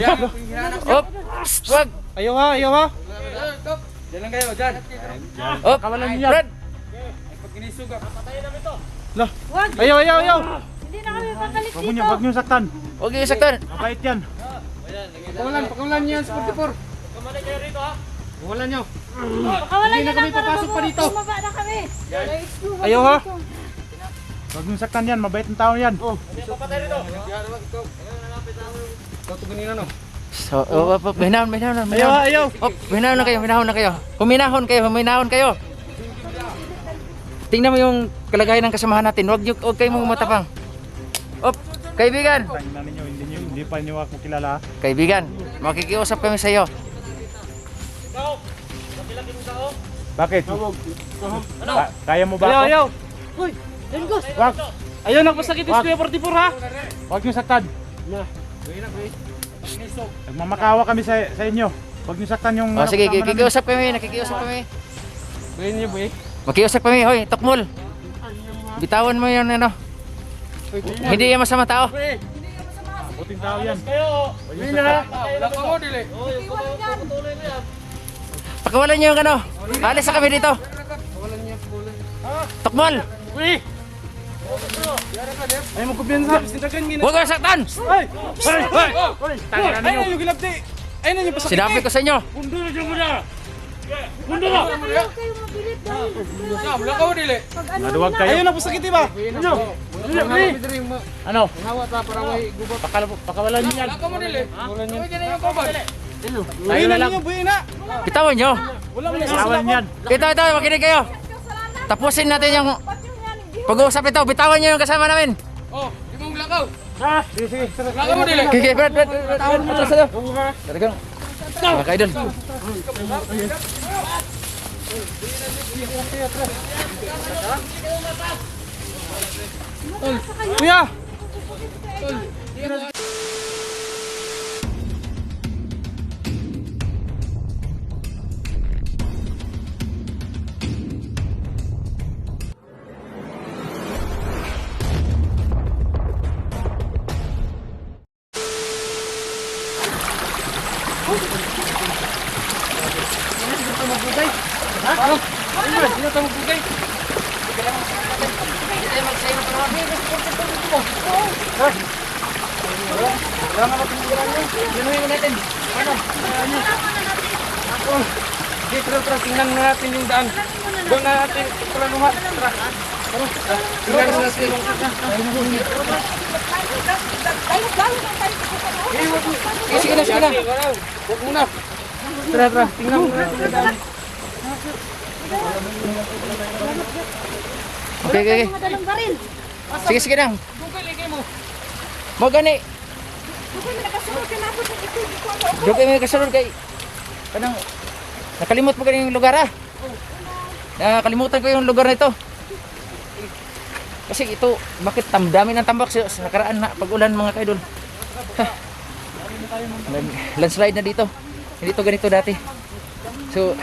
Op! Wag! Ayaw ha, ayaw ha. Diyan lang kayo, dyan. Op! Kawalan niyo yan. Fred! Pag kinisug ah. Lah. Ayaw, ayaw, ayaw. Hindi na kami pagalit Huwag mo niyo, dito. huwag niyo saktan. Huwag yung saktan! Mabait yan. Pakawalan, pakawalan niyo yan sa 44. Pakawalan niyo. Baka wala Hindi na niya kami lang para papasok pa dito. Bumaba na kami. Ayaw ha. Huwag niyo saktan yan, mabait ng tao yan. Ikaw to ganina no. So, op, op, op, minahon, minahon, Ayaw ha, minahon. ayaw. Op, minahon na kayo, minahon na kayo. Huminahon kayo, huminahon kayo. Tingnan mo yung kalagayan ng kasamahan natin. Huwag, niyo- huwag kayong matapang. Op, kaibigan, ninyo, hindi niyo, hindi pa niyo ako kilala. kaibigan, makikiusap kami sa iyo. Bakit? Ka- kaya mo ba Ayaw, ako? ayaw. Uy, Dengos. Wag, Ayaw nagpasakit yung. Kuya 44 ha. huwag niyo saktan. Nagmamakawa kami sa, sa inyo. Huwag niyo saktan yung... O sige, kasama namin. kikiusap kami, nakikiusap kami. Buhin niyo, buhin. Makiusap kami, hoy, tukmol. Bitawan mo yun, ano. Hindi yan masama tao. Buting tao yan. Buhin na. Mo, dili. Pakawalan niyo yung ano. Alis na kami dito. Tukmol, Buhin. Ayaw mo kumpiyansa. Sindagan gina. huwag kang saktan. Ay! Ay! Ay! Ay! Ay! yung gilabdi. Ay na yung pasakit. Sinabi ko sa inyo. Mundo na dyan mo na. Mundo na. Wala ka mo, dili. Pag ano Maduwag na. kayo. Ayaw na pasakit ba? Ano? Ano? Hawa ta para may gubat. Pakal, pakawalan niyo yan. Wala ka mo, dili. Wala niya. Wala yung kabal. Tayo na lang. Bitawan niyo. Wala mo na Pakawalan yan. Ito, ito, makinig kayo. Tapusin natin yung pag-uusap ito. Bitawan niyo yung kasama namin. Oh, di mo lakaw. Ah, sige, sige. Lakaw mo, dili. Okay, okay, Brad, Brad, Brad, atras tayo. Talagang, mga kaidol. Kuya. Sige, tingnan na natin yung daan. Doon na natin planuhan. Tara. Sige, na, sige na. Huwag muna. Tara, tara. Tingnan mo. Okay, okay, okay. Sige, sige ligay mo. Gani. Kayo may kasunod kay... Kanang... Nakalimot mo ganing lugar ah. Nakalimutan ko yung lugar na ito. Kasi ito, bakit tamdami ng tambak sa, sa nakaraan na pag-ulan mga kaidol. Landslide na dito. Hindi to ganito dati. So,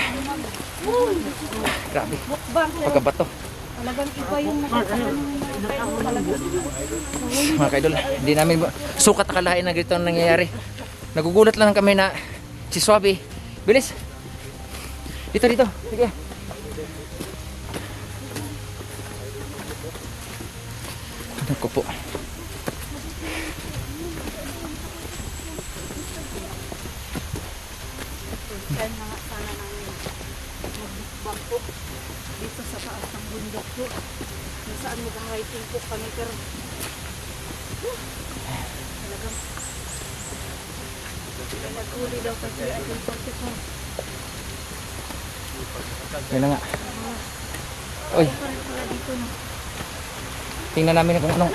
grabe. Mukbang. Pagkabato. Talagang iba yung. Mga kaidol, hindi namin sukat akalain na ganito ang nangyayari. Nagugulat lang kami na si Swabe. Bilis. Dito, dito. Sige. Naku po. Kaya na nga sana namin magbukbang po dito sa taas ng bundok po. Kung saan mag-hiking po kami pero talagang daw kasi ay yung 44. Yan na nga. Uy, Pa rin pala dito no. Tingnan namin kung anong...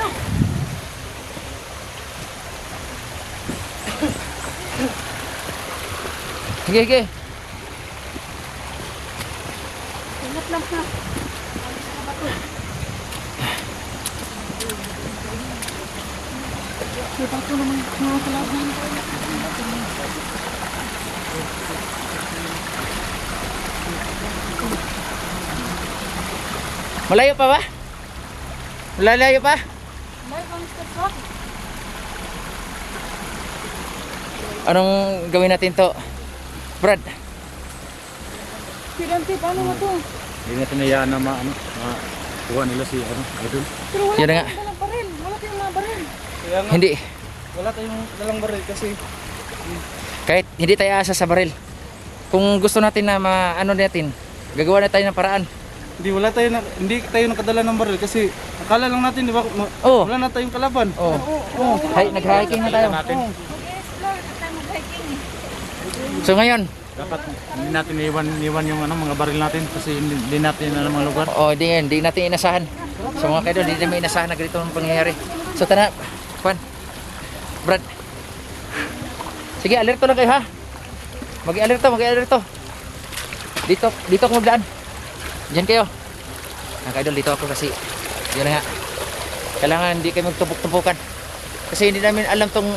Sige, sige. Ingat lang naman mga kalaban. Malayo pa ba? Malayo pa? Anong gawin natin to? Brad, Pirante, paano mo to? Hindi natin nayaan na ma, ano, ma, kuha nila si, ano, idol. Pero wala Yun na nga. tayong dalang baril. Wala tayong mga baril. Kaya nga, hindi. wala tayong dalang baril kasi Kahit hindi tayo asa sa baril. Kung gusto natin na maano natin, gagawa na tayo ng paraan. Hindi wala tayo na, hindi tayo nakadala ng baril kasi akala lang natin di ba ma- Oo. wala na tayong kalaban. Oh. Oh. Hay, nag-hiking na tayo. Natin. Mag-explore at tayo mag-hiking. So ngayon, Dapat hindi natin iwan, iwan yung ano, mga baril natin kasi hindi, hindi natin ano, mga lugar. oh, di, di natin inasahan. So mga kaidol, di namin inasahan na ganito ang pangyayari. So tana, Juan, Brad. Sige, alerto lang kayo ha. Mag-alerto, mag-alerto. Dito, dito ako magdaan. Diyan kayo. Mga kaidol, dito ako kasi yun nga. Kailangan hindi kayo magtupok-tupukan. Kasi hindi namin alam tong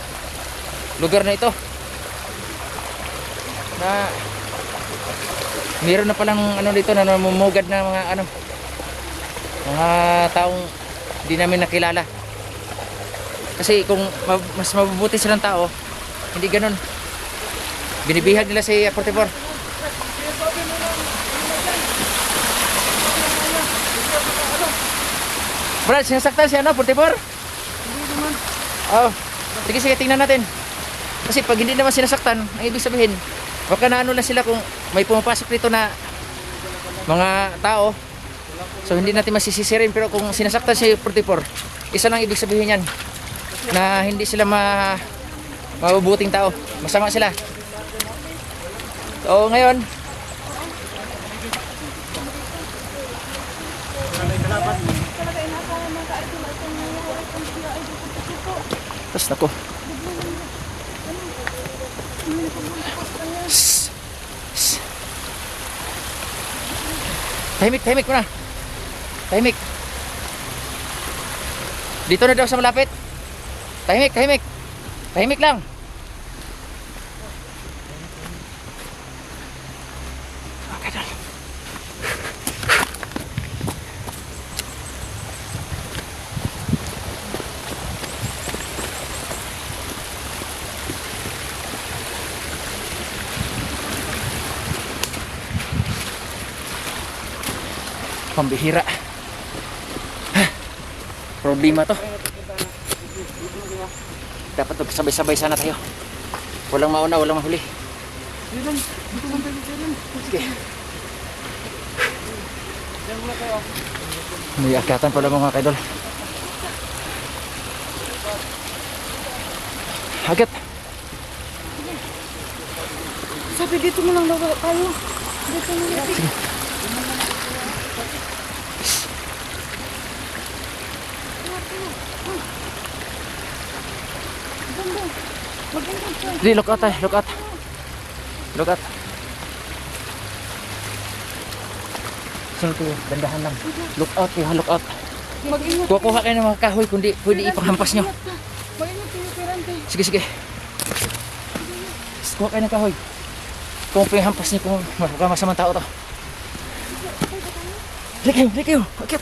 lugar na ito. Na meron na palang ano dito na namumugad na mga ano mga taong hindi namin nakilala kasi kung ma- mas mabubuti silang tao hindi ganun binibihag nila si 44 Brad, sinasaktan si ano, 44? Hindi naman. Oh, sige sige, tingnan natin. Kasi pag hindi naman sinasaktan, ang ibig sabihin, baka na ano lang sila kung may pumapasok dito na mga tao. So hindi natin masisisirin pero kung sinasaktan si 44, isa lang ibig sabihin yan na hindi sila ma mabubuting tao. Masama sila. So ngayon, Tapos nako. Tahimik, tahimik muna. Tahimik. Dito na daw sa malapit. Tahimik, tahimik. Tahimik lang. Pambihira. Problema to. Dapat magsabay-sabay sana tayo. Walang mauna, walang mahuli. Sige. May akatan pala mga kaidol. Hagat. Sabi dito mo lang daw tayo. Dito mo lang. Di, look out tayo, look out. Look out. Sino to? Dandahan lang. Look out, kuha, look out. Kuha-kuha kayo ng mga kahoy kundi pwede ipanghampas nyo. Kayo. Sige, sige. Kuha kayo ng kahoy. Kung panghampas nyo kung masamang tao to. Dali kayo, dali kayo. Akit.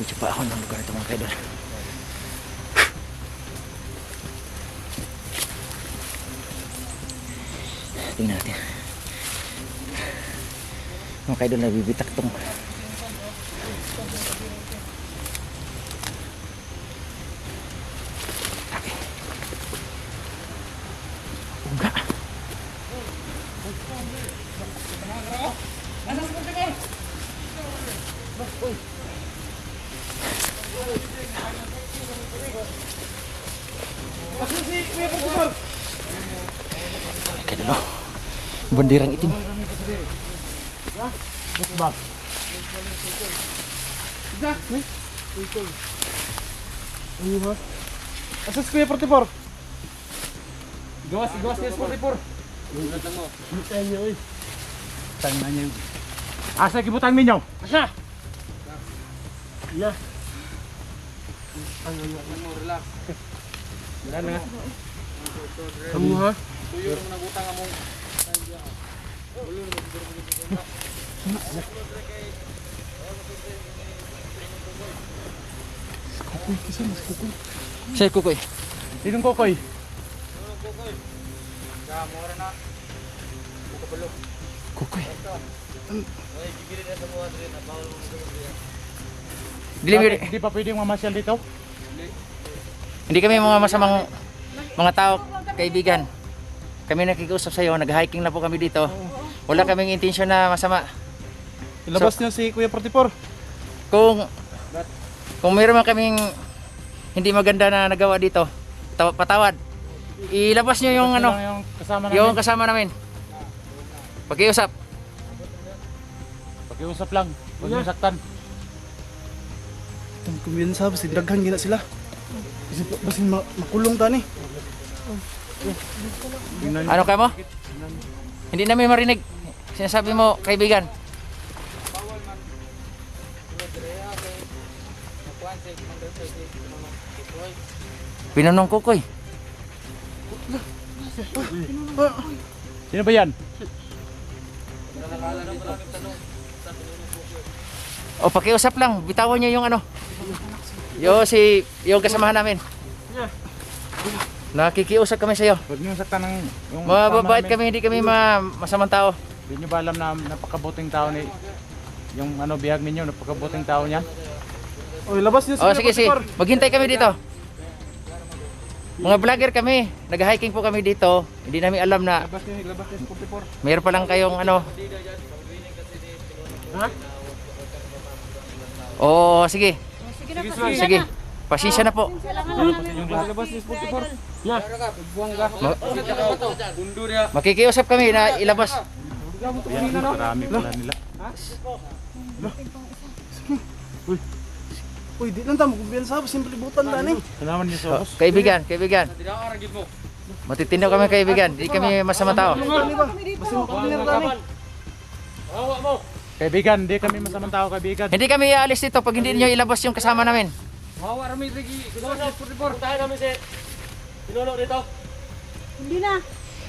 Medyo pa ako ng lugar ito mga kaidol. Tingnan natin. Mga kaidol nabibitak tong Bandirang itim. Asa si Kuya 44? Gawas, gawas niya sa 44. Tangin na niya yun. Asa kibutan minyo? Asa? Wala na. Kamu ha? Kukoy, kisa mas kukoy. Say kukoy. Sinong kukoy? Kukoy. Dili Bakit Hindi pa pwedeng mamasyal dito? Hindi kami mga masamang mga tao, kaibigan. Kami nakikiusap sa iyo, nag-hiking na po kami dito. Wala kaming intensyon na masama. Ilabas niya si Kuya 44. Kung kung meron man kaming hindi maganda na nagawa dito, taw- patawad. Ilabas niyo yung ano, yung kasama namin. yung kasama namin. Pakiusap. Pakiusap lang. Huwag niyo saktan. Itong kumbiyansa, basta daghan gina sila. Basta, basta ma makulong tani. Ano ka mo? Hindi namin marinig. Sinasabi mo, kaibigan. Pinanong kukoy. Sino ba yan? O pakiusap lang, bitawan niyo yung ano. Yo si yung kasamahan namin. Nakikiusap kami sa iyo. Huwag niyo saktan ng yung Mababait kami, hindi kami ma masamang tao. Hindi niyo ba alam na napakabuting tao ni yung ano bihag ninyo, napakabuting tao niya? O, ilabas niyo si O Kuya sige, sige. 44. Maghintay kami dito. Mga vlogger kami. Nag-hiking po kami dito. Hindi namin alam na Ilabas niyo, ilabas niyo si 44. mayroon pa lang kayong ano. Oo, sige. Sige na, Sige. sige. Pasensya na po. Ilabas ni 44. Ya, buang ka. Ma- makikiusap kami na ilabas. Marami pala nila. Uy, di lang tamo kumbiyansa, basta libutan tani. Salamat niyo sa boss. kaibigan, kaibigan. Gitu. Matitino kami kaibigan. Hindi kami masama tao. Tani ba? Basta makulinir tani. Bawa mo. Kaibigan, hindi kami masamang tao, kaibigan. Hindi kami aalis dito pag hindi niyo ilabas yung kasama namin. Bawa rami lagi. Ni 44. Tayo namin si Pinuno dito. Hindi na.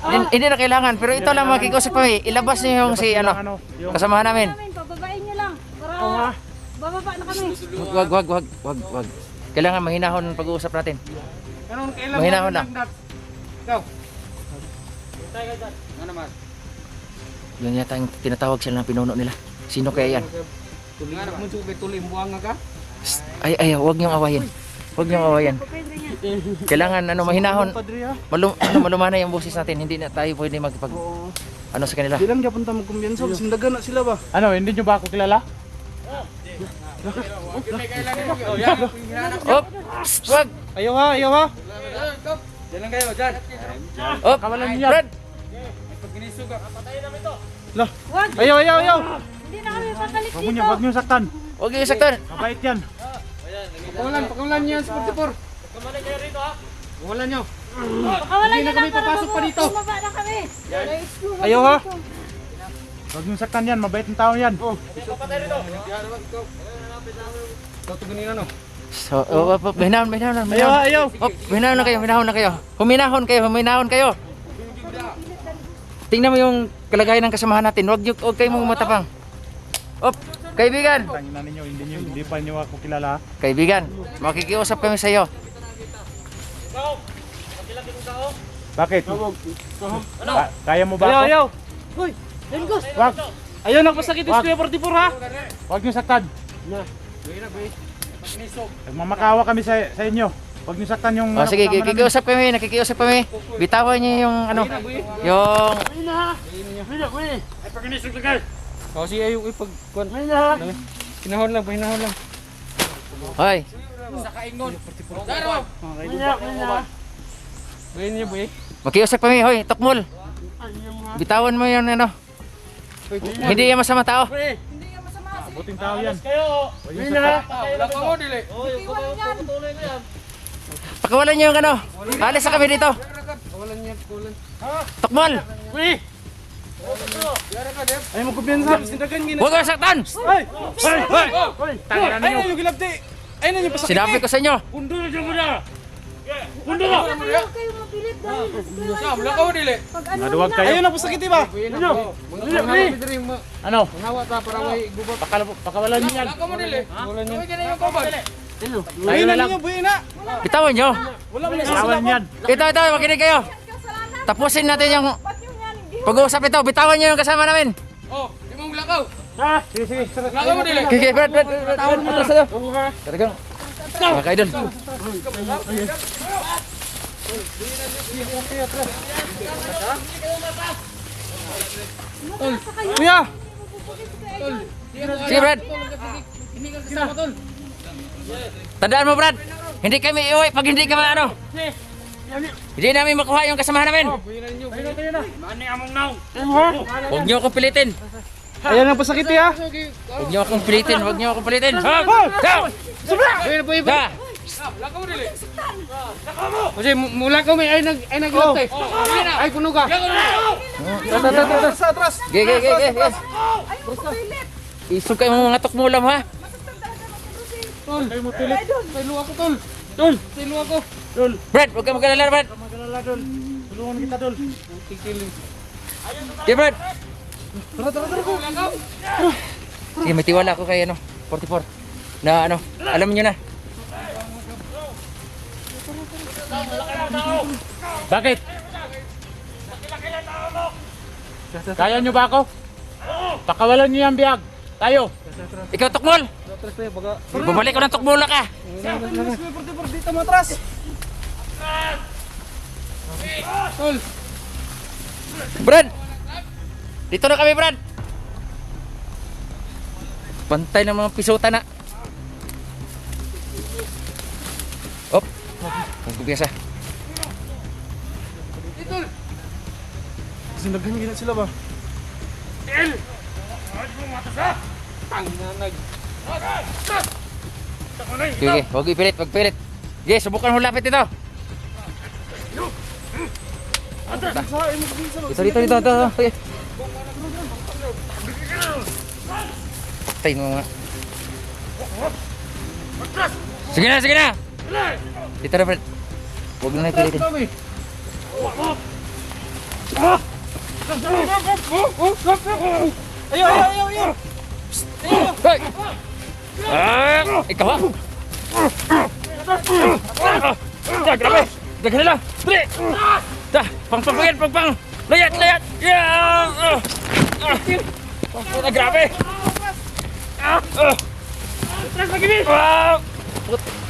Hin- Hindi na kailangan, pero ito lang makikiusap kami. Ilabas niyo yung si ano, yung kasamahan namin. Pababain niyo lang. Para bababa na kami. Wag, wag, wag, wag, wag. Kailangan mahinahon ang pag-uusap natin. Kanon kailan Mahinahon lang. Ikaw. Tayo dyan. Ano naman? Yun yata yung tinatawag sila ng pinuno nila. Sino kaya yan? Tuloy. Muncul tuloy buang ka. Psst, Ay, ay, wag niyong awayin. Wag niyong niya. Kailangan ano mahinahon. Malum, ano, malumanay yung boses natin. Hindi na tayo pwede magpag ano sa kanila. Di lang gyapon ta mo kumbiyansa, daghan na sila ba? Ano, hindi niyo ba ako kilala? Op! Wag! Ayaw ha, ayaw ha. Diyan lang kayo, dyan. Op! Kawalan niyo yan. Brad! Pag ginisog ka. Wag. Ayaw, ayaw, ayaw. Hindi na kami pakalit Huwag niyo, dito. huwag niyo saktan. Huwag yung saktan. Mabait yan. Pakawalan, pakawalan niyo yan si 44. Pakawalan niyo. Pakawalan Hindi niyo na kami lang para papasok pa dito. Bumaba na kami. Ayaw ha. Huwag niyo saktan yan, mabait ng tao yan. Ikaw tugunin ano? So, oh, op, op, minahon, minahon, Ayaw ha, minahon. ayaw. Op, minahon na kayo, minahon na kayo. Huminahon kayo, huminahon kayo. Tingnan mo yung kalagayan ng kasamahan natin. Huwag, niyo- huwag kayong matapang. Op, kaibigan. Tangina ninyo, hindi niyo, hindi pa niyo ako kilala ha. Kaibigan, makikiusap kami sa iyo. Bakit? Ka- kaya mo ba ako? ayaw. Hoy, Lengos. Wag, Ayaw nagpasakit Wag. si Kuya 44 ha. wag niyo saktan. Nagmamakawa kami sa, sa inyo. Huwag niyo saktan yung... O sige, kasama namin. kikiusap kami, nakikiusap kami. Bitawan niyo yung ano, yung O sige, ayaw ipag... Kuan. Pinahon lang, pinahon lang. Hoy, Gawin niyo, boy. makiusap kami, hoy, tukmol. Bitawan mo yung ano. Hindi yan masama tao. Buting tao yan. Huwag niyo saktan. Wala pa mo, dili. Pakawalan niyo yung ano. Alis na kami dito. Pakawalan niyo, pakawalan. Tukmol. Ayaw mo kumbiyansa, basta daghan gina. Huwag saktan. Hoy! Hoy! Hoy! Tangina ninyo. Ayaw yung gilabdi. Ayaw na yung pasakit. Sinabi ko sa inyo. Bundo na dyan mo na. Ayaw kayo mapilit dahil Sa, wala ka dili. Pag ano Naduwag kayo. Ayun na po sakit ba? Ano? Hawa ta para way gubot. Pakal pakawalan niyo yan. Wala ka mo dili. Wala niyo. Kaya yung kaban. Tayo na lang. Buhay na. Bitawan nyo. Wala mo na Pakawalan yan. Ito, ito, makinig kayo. Tapusin natin yung pag-uusap ito. Bitawan nyo yung kasama namin. Oh, di mo lakaw. Ha? Sige, sige. Wala ka mo dili. Brad, Brad, Brad, Brad, atras tayo. Talagang, mga kaidol. Kuya! Sige, Brad. Tandaan mo, Brad. Hindi kami iuwi pag hindi kami ano. Hindi namin makuha yung kasamahan namin. Huwag niyo akong pilitin. Ayan na po sakit ya. Huwag niyo akong pilitin. Huwag niyo akong pilitin. Ha? Ha? Ha? Lakaw mo dili. Kasi mula ko may ay nag ay naglantay. Ay kuno ka. Atras, atras. Ge, ge, ge, ge, ge. Ay, mapilit. Isog kayo mga tukmulam ha. Tol, ay mo pilit. Tilo ako tol. Tol, tilo ako. Brad, huwag ka mag-alala, Brad. Magalala dol. Tulungan kita dol. Sige, Brad. Lakaw. Sige, may tiwala ako kay ano, 44. Na ano, alam niyo na. Bakit? Kaya nyo ba ako? Pakawalan nyo yung biyag. Tayo. Ikaw, tukmol. Bumalik ko ng tukmula ka. Dito mo atras. Brad! Dito na kami, Brad! Pantay ng mga pisota na. Op! Ang kumpiyansa. Kasi naghan gina sila ba? Tangnanag. Sige, sige. Huwag ipilit, huwag pilit. Sige, subukan mo lapit ito. Dito, dito, dito, dito. Sige. Patay mo mga. Sige na, sige na. Dito na, Brad. Huwag na na ipilitin. Ayaw, ayaw, ayaw, ayaw. Hoy! Ah, ikaw ha? Ah, grabe! Dagan nila! Dali! Da, pang pang pang pang pang! Layat, layat! Yeah! Ah! Ah! Ah, grabe! Ah! Ah! Ah!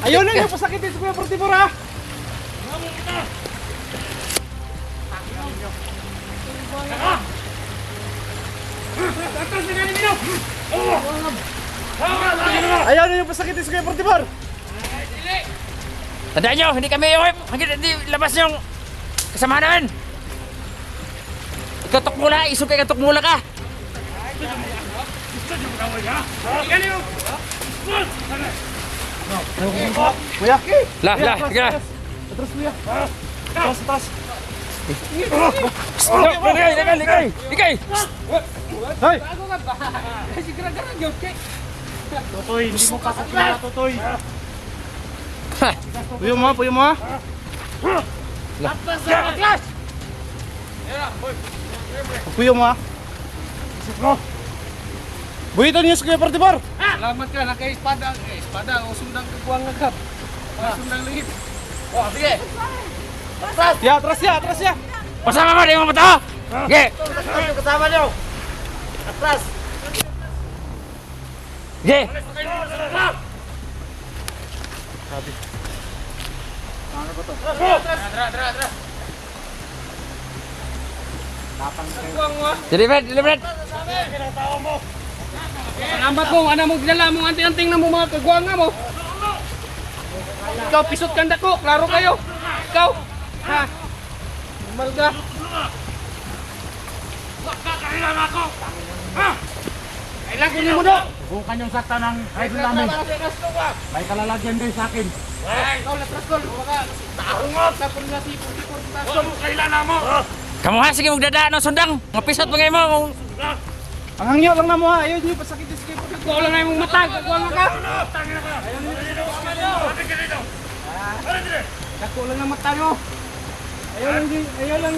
Ayaw na yung pasakit sa Kuya Portibor ha. Ayaw na yung pasakit sa Kuya Portibor. Tandaan nyo, hindi kami hanggang hindi labas yung kasama namin. Ikaw tukmula, isog ka tukmula ka. Kuya. La, la, sige na. Atras kuya. Atras, atras. Ligay, ligay! Ligay! Hoy! Kasi gara-gara gyud kay. Totoy, hindi mo kakakilala, Totoy. Puyo mo puyo mo ha. Puyo mo. Buhitan niyo sa Portibor. Salamat ka na kay espada, eh, espada o sundang kaguang ngagap. Ah, sundang lihit. Oh, sige. Ya, atras ya, atras ya. Pasama mo, di mo mata! Sige! Kasama niyo. Atras. Sige! Kaguang mo. ah. Delivered, delivered! Salamat mo, ana mo dinala mo anting-anting na mo mga kaguang nga mo. Ikaw pisot kanda ko, klaro kayo. Ikaw. Ha. Normal ka. Kailangan niyo mo do. Kung kanyang sakta ng idol namin, may kalalagyan din sa akin. Ikaw latras ko, baka taungot sa pun si Pupipur. Kailangan mo. Kamu ha, sige magdadaan ng sundang! Mapisot pa ngayon mo! Ang hangyo lang na mo ha. Ayaw niyo pasakit sa Kuya Portibor. Ikaw lang ay mong mata, kaguang ka. Dako lang ang mata nyo. Ayaw lang din, ayaw lang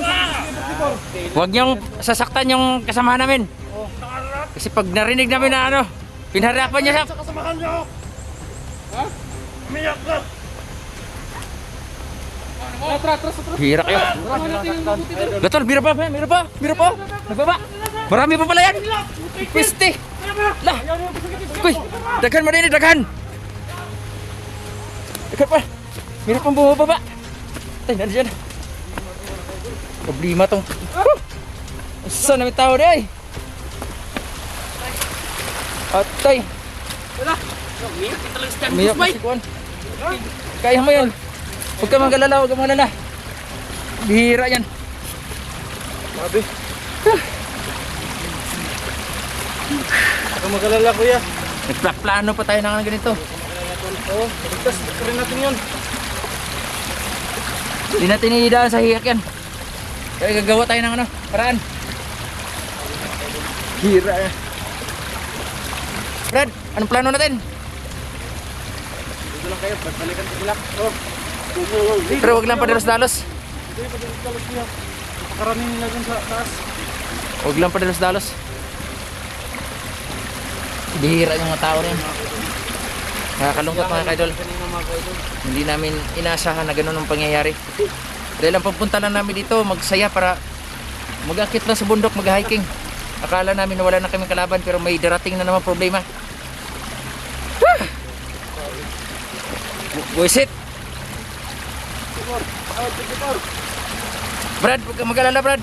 pasakot. Huwag niyong sasaktan yung kasamahan namin. Kasi pag narinig namin na ano, pinaharapan niya siya. Kasamahan niyo! Ha? Umiyak ka! Tara, tara, tara. Hira kayo. Gatol, bira pa, bira pa, bira pa. Nagbaba. Marami pa pala yan. Piste. Lah. Kuy, daghan mo din, daghan. Daghan pa. Bira pang bumababa. Tay, nandiyan. Problema tong. Saan namin tao di ay? Atay. Wala. Umiyak ka talaga sa Umiyak na si Kuan. Kaya mo yan. Huwag ka magalala, huwag ka magalala. Bihira yan. Grabe. Huwag magalala kuya. Nagplano pa tayo ng ganito. Oo, ligtas ka rin natin yun. Hindi natin sa hiyak yan. Kaya gagawa tayo ng ano, paraan. Hira yan. Anong plano natin? Dito lang kayo, balikan ko sila. Oh. Pero wag lang padalos-dalos. Hindi, padalos kuya. Pakarami nila dun sa taas. Wag lang padalos-dalos. Bihira yung mga tao yan. Nakakalungkot mga kaidol. Hindi namin inaasahan na ganun ang pangyayari. Dahil ang pagpunta lang namin dito, magsaya para mag-akit lang sa bundok, mag-hiking. Akala namin na wala na kaming kalaban pero may darating na naman problema. Ah! Bu- Buisit! Brad, huwag kang mag-alala, Brad.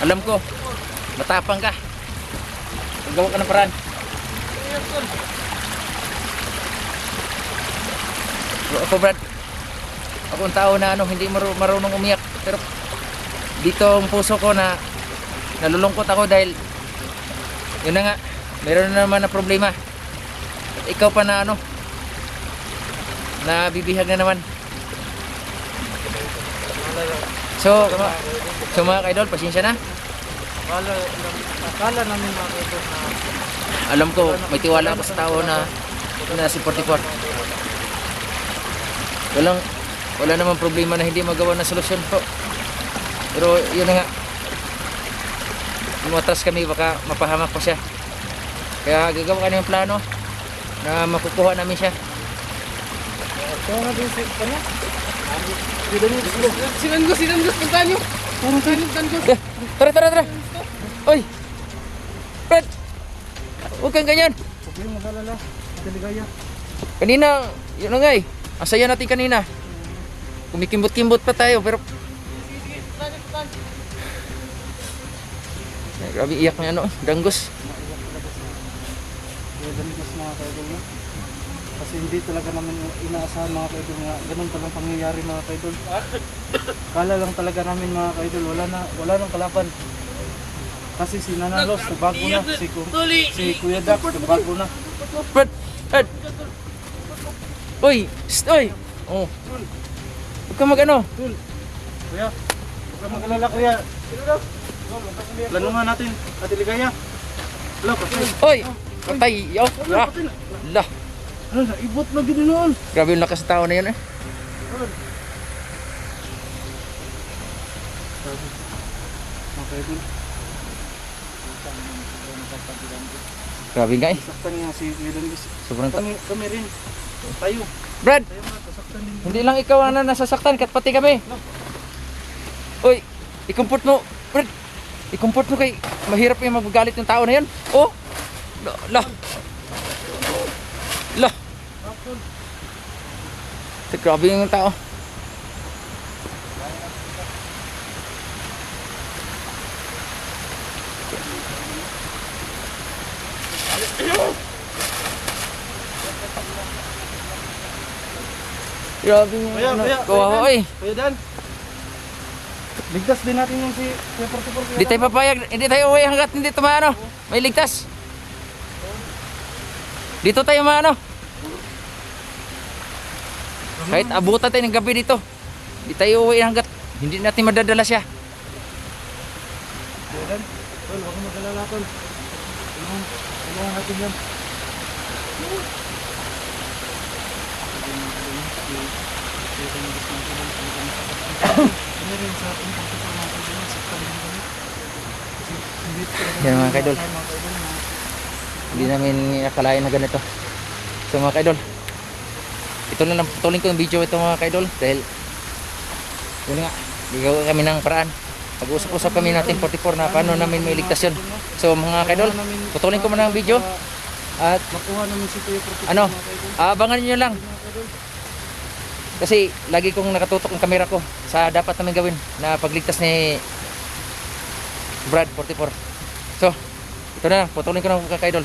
Alam ko, matapang ka. Gawa ka ng paraan. Ako Brad, ako ang tao na ano, hindi maru- marunong umiyak. Pero dito ang puso ko na nalulungkot ako dahil yun na nga, meron na naman na problema. At ikaw pa na ano, na bibihag na naman. So, so mga kaidol, pasensya na. Akala, akala namin mga kaidol na Alam ko, may tiwala ako sa tao na na si 44. Walang wala namang problema na hindi magawa ng solusyon po. Pero yun na nga. Umatras kami baka mapahamak pa siya. Kaya gagawa kami ng plano na makukuha namin siya. Kaya nga din si kanya. Sinanggo, sinanggo, puntahan nyo. Puntahan nyo. Eh, tara, tara, tara. Oy! Fred! Huwag kang ganyan. Kayong mag-alala. Kaligaya. Kanina, yun nga eh. Ang saya natin kanina. Kumikimbot-kimbot pa tayo pero... Ay, grabe iyak na ano, danggos. Damigas mga kaidol na. Kasi hindi talaga namin inaasahan mga kaidol nga ganun palang pangyayari mga kaidol. Kala lang talaga namin mga kaidol wala na wala nang kalaban. Kasi si Nanalos bago na si, Ku- si Kuya Dax bago na. Fred! Fred! Uy! Shh, uy! Oh. Huwag ka mag ano. Kuya, huwag ka mag-alala kuya. Plano nga natin, Ate Ligaya. Hello, patay. Uy! Patay! Yo! Ah! Lah! Ano, naibot na ginoon. Grabe yung lakas ng tao na yun eh. Mga kaidol, Grabe nga eh. saktan nga si Kuya Dangis. Sobrang Kami, kami rin. Tayo. Brad! Tayo nga, sasaktan din. Hindi lang ikaw na- nasasaktan, kat pati kami. Uy, ikumport mo. Brad, ikumport mo kay mahirap yung magagalit yung tao na yan. Oh! La! La! Ito, Grabe yung tao. Grabe yung Kuya, ano, kuya, kawawa eh. Kuya Dan. Ligtas din natin yung si Kuya Portipor. Hindi tayo papayag, hindi tayo uwi hanggat hindi tumano. May ligtas. Dito tayo maano. Kahit abutan tayo ng gabi dito. Hindi tayo uwi hanggat hindi natin madadala siya. Kuya Dan. Tol, huwag mo mag-alala, Tol. Tulungan, tulungan natin yan. Yan, mga kaidol. Hindi namin akalain na ganito. So mga kaidol, ito na lang putulin ko yung video ito mga kaidol dahil yun nga, bigyan kami ng paraan. Pag-usap-usap kami natin 44 na paano namin mailigtas yun. So mga kaidol, putulin ko muna ang video at makuha namin si Kuya Ano? abangan niyo lang kasi lagi kong nakatutok ang kamera ko sa dapat namin gawin na pagligtas ni Brad 44. So, ito na lang, putulin ko na mga kaidol.